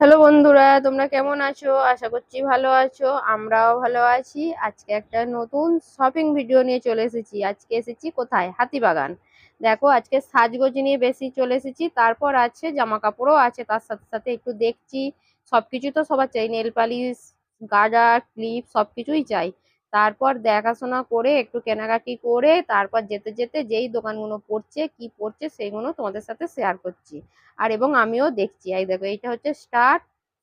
Hello বন্ধুরা, তোমরা কেমন আছো? আশা করছি ভালো আছো, আমরাও ভালো আছি। আজকে একটা নতুন শপিং ভিডিও নিয়ে চলে এসেছি। আজকে এসেছি কোথায়? হাতিবাগান। দেখো, আজকে সাজগোজ নিয়ে বেশি চলে এসেছি। তারপর আছে জামা কাপড়ও আছে, তার সাথে সাথে একটু দেখছি। সব কিছুই তো সবার চাই, নেল পালিশ, গাজা, ক্লিপ সব কিছুই চাই। তারপর দেখাশোনা করে, একটু কেনাকাটি করে, তারপর যেতে যেতে যেই দোকানগুলো পড়ছে, কি পড়ছে সেইগুলো তোমাদের সাথে শেয়ার করছি। আর এবং আমিও দেখছি, এই দেখো, এইটা হচ্ছে স্টার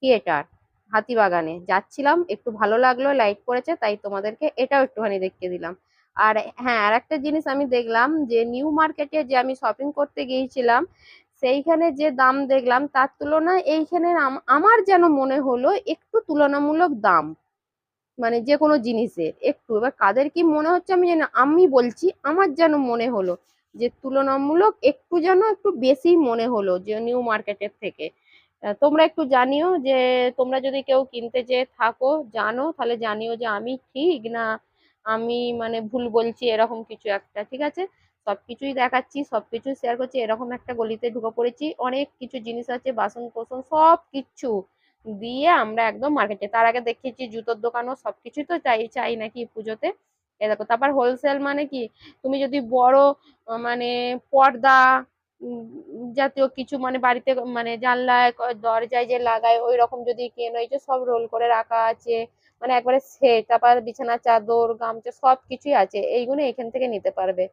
থিয়েটার হাতিবাগানে। যাচ্ছিলাম, একটু ভালো লাগল লাইক করেছে, তাই তোমাদেরকে এটাও একটুখানি দেখিয়ে দিলাম। আর হ্যাঁ আর একটা জিনিস আমি দেখলাম, যে নিউ মার্কেটে যে আমি শপিং করতে গিয়েছিলাম, সেইখানে যে দাম দেখলাম, তার তুলনায় এইখানে আমার যেন মনে হলো, একটু তুলনামূলক দাম। মানে যে কোনো জিনিসের একটু। এবার কাদের কি মনে হচ্ছে আমি জানি আমি বলছি, আমার যেন মনে হলো যে তুলনামূলক একটু যেন একটু বেশি মনে হলো যে নিউ মার্কেটের থেকে। তোমরা একটু জানিও যে তোমরা যদি কেউ কিনতে যেয়ে থাকো, জানো, তাহলে জানিও যে আমি ঠিক না আমি মানে ভুল বলছি, এরকম কিছু একটা, ঠিক আছে? সব কিছুই দেখাচ্ছি, সবকিছুই শেয়ার করছি, এরকম একটা গলিতে ঢুকে পড়েছি। অনেক কিছু জিনিস আছে বাসন কোসন সব কিছু দিয়ে আমরা একদম মার্কেটে তার আগে দেখেছি জুতোর দোকানও সবকিছুই তো চাই চাই নাকি পুজোতে। এ দেখো, তারপর হোলসেল মানে কি? তুমি যদি বড় মানে পর্দা জাতীয় কিছু মানে বাড়িতে মানে জানলায় দরজায় যে লাগায় ওই রকম যদি কেনো, এই যে সব রোল করে রাখা আছে মানে একবারে সেট তারপর বিছানা, চাদর, গামছা সব কিছুই আছে, এইগুলো এখান থেকে নিতে পারবে।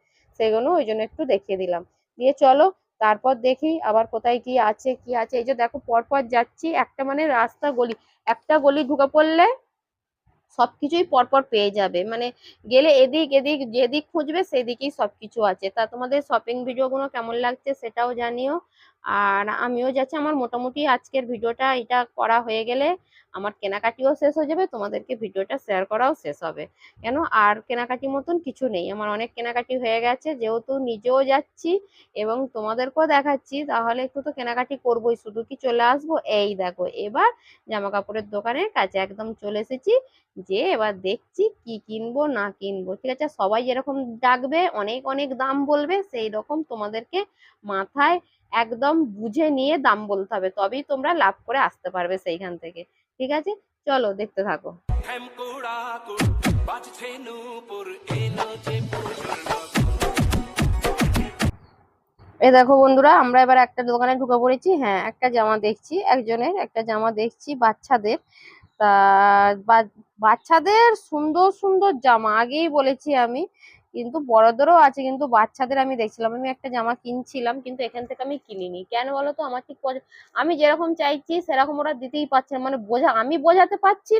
সেগুলো ওই জন্য একটু দেখিয়ে দিলাম। দিয়ে চলো তারপর দেখি আবার কোথায় কি আছে কি আছে। এই যে দেখো, পরপর যাচ্ছি, একটা মানে রাস্তা গলি, একটা গলি ঢুকে পড়লে সবকিছুই পরপর পেয়ে যাবে। মানে গেলে এদিক এদিক, যেদিক খুঁজবে সেদিকেই সবকিছু আছে। তা তোমাদের শপিং ভিডিও গুলো কেমন লাগছে সেটাও জানিও। আর আমিও যাচ্ছি, আমার মোটামুটি আজকের ভিডিওটা এটা করা হয়ে গেলে আমার কেনাকাটিও শেষ হয়ে যাবে, তোমাদেরকে ভিডিওটা শেয়ার করাও শেষ হবে। কেন? আর কেনাকাটি মতন কিছু নেই, আমার অনেক কেনাকাটি হয়ে গেছে, যেহেতু নিজেও যাচ্ছি এবং তোমাদেরকেও দেখাচ্ছি, তাহলে একটু তো কেনাকাটি করবোই, শুধু কি চলে আসব? এই দেখো, এবার জামা কাপড়ের দোকানের কাছে একদম চলে এসেছি, যে এবার দেখছি কি কিনবো, না কিনবো, ঠিক আছে? সবাই যেরকম ডাকবে, অনেক অনেক দাম বলবে, সেই রকম তোমাদেরকে মাথায় একদম বুঝে নিয়ে দাম বলতে হবে, তবেই তোমরা লাভ করে আসতে পারবে সেইখান থেকে। ঠিক আছে? চলো, দেখতে থাকো। এ দেখো বন্ধুরা, আমরা এবার একটা দোকানে ঢুকে পড়েছি। হ্যাঁ একটা জামা দেখছি, একজনের একটা জামা দেখছি, বাচ্চাদের। তা বাচ্চাদের সুন্দর সুন্দর জামা, আগেই বলেছি আমি। কিন্তু বড়দেরও আছে, কিন্তু বাচ্চাদের আমি দেখছিলাম, আমি একটা জামা কিনছিলাম, কিন্তু এখান থেকে আমি কিনিনি। কেন বলো তো আমার ঠিক আমি যেরকম চাইছি, সেরকম ওরা দিতেই পারছে না। মানে বোঝা, আমি বোঝাতে পারছি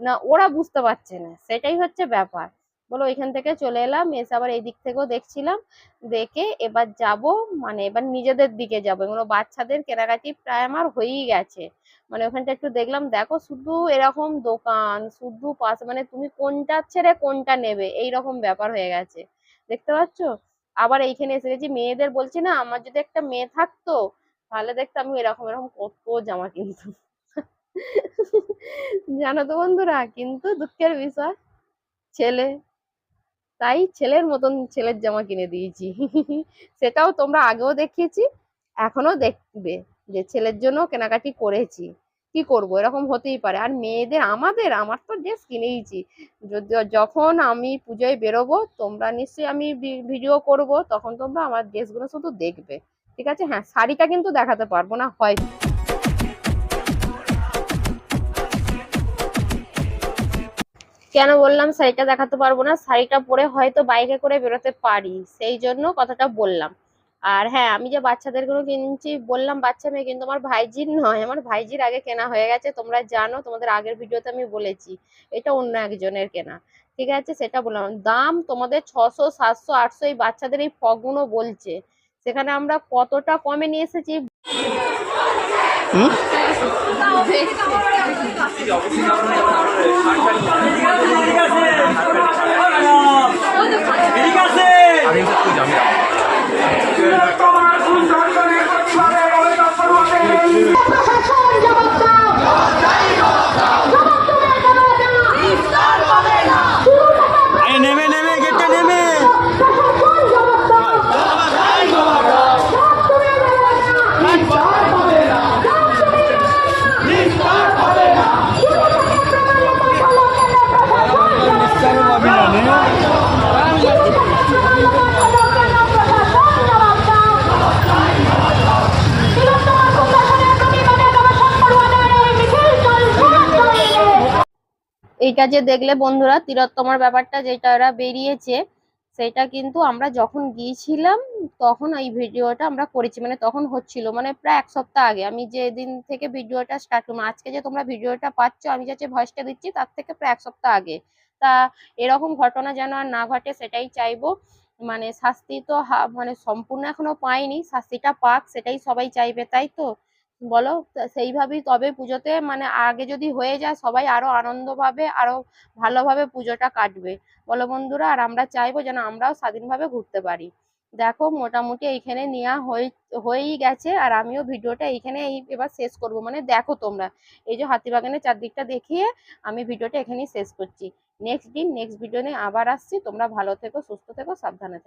না ওরা বুঝতে পারছে না। সেটাই হচ্ছে ব্যাপার। বলো এখান থেকে চলে এলাম, এসে আবার এই দিক থেকেও দেখছিলাম, দেখে এবার যাব মানে এবার নিজেদের দিকে যাব। এগুলো বাচ্চাদের কেনাকাটি প্রায় আমার হয়েই গেছে। মানে ওখানটা একটু দেখলাম, দেখো শুধু এরকম দোকান, শুধু পাশে মানে তুমি কোনটা ছেড়ে কোনটা নেবে এই রকম ব্যাপার হয়ে গেছে। দেখতে পাচ্ছ? আবার এইখানে এসে গেছি, মেয়েদের বলছি না, আমার যদি একটা মেয়ে থাকতো, তাহলে দেখতো আমি এরকম এরকম কত জামা কিনতাম। জানো তো বন্ধুরা, কিন্তু দুঃখের বিষয়, ছেলে তাই ছেলের মতন ছেলের জামা কিনে দিয়েছি। সেটাও তোমরা আগেও দেখিয়েছি এখনও দেখবে যে ছেলের জন্য কেনাকাটি করেছি। কি করব? এরকম হতেই পারে। আর মেয়েদের, আমাদের, আমার তো ড্রেস কিনেইছি। যখন আমি পুজোয় বেরোবো, তোমরা নিশ্চয়ই আমি ভিডিও করব, তখন তোমরা আমার ড্রেসগুলো শুধু দেখবে। ঠিক আছে? হ্যাঁ শাড়িটা কিন্তু দেখাতে পারব না, হয়। কেন বললাম, শাড়িটা দেখাতে পারব না। শাড়িটা পরে হয়তো বাইকে করে বেরোতে পারি, সেই জন্য কথাটা বললাম। আর হ্যাঁ আমি যে বাচ্চাদেরগুলো কিনছি, বললাম বাচ্চা মেয়ে, কিন্তু আমার ভাইজির নয়। আমার ভাইজির আগে কেনা হয়ে গেছে, তোমরা জানো, তোমাদের আগের ভিডিওতে আমি বলেছি। এটা অন্য একজনের কেনা। ঠিক আছে, সেটা বললাম। দাম তোমাদের ছশো, সাতশো, আটশো, এই বাচ্চাদের এই ফগুনও বলছে। সেখানে আমরা কতটা কমে নিয়ে এসেছি? ঠিক এইটা যে দেখলে বন্ধুরা তিলোত্তমার ব্যাপারটা যেটা এরা বেরিয়েছে, সেটা কিন্তু আমরা যখন গিয়েছিলাম তখন এই ভিডিওটা আমরা করেছি মানে তখন হচ্ছিল মানে প্রায় এক সপ্তাহ আগে। আমি যেদিন থেকে ভিডিওটা স্টার্ট করলাম, আজকে যে তোমরা ভিডিওটা পাচ্ছ, আমি যাচ্ছে ভয়েসটা দিচ্ছি তার থেকে প্রায় এক সপ্তাহ আগে। তা এরকম ঘটনা যেন আর না ঘটে, সেটাই চাইব। মানে শাস্তি তো মানে সম্পূর্ণ এখনও পাইনি, শাস্তিটা পাক, সেটাই সবাই চাইবে, তাই তো? বলো? সেইভাবেই তবে পুজোতে মানে আগে যদি হয়ে যায় সবাই আরও আনন্দভাবে, আরও ভালোভাবে পুজোটা কাটবে। বলো বন্ধুরা, আর আমরা চাইব যেন আমরাও স্বাধীনভাবে ঘুরতে পারি। দেখো, মোটামুটি এইখানে নেওয়া হয়ে, হয়েই গেছে, আর আমিও ভিডিওটা এইখানে এই এবার শেষ করব। মানে দেখো তোমরা, এই যে হাতিবাগানের চারদিকটা দেখিয়ে আমি ভিডিওটা এখানেই শেষ করছি। নেক্সট দিন, নেক্সট ভিডিও নিয়ে আবার আসছি। তোমরা ভালো থেকো, সুস্থ থেকো, সাবধানে থেকো।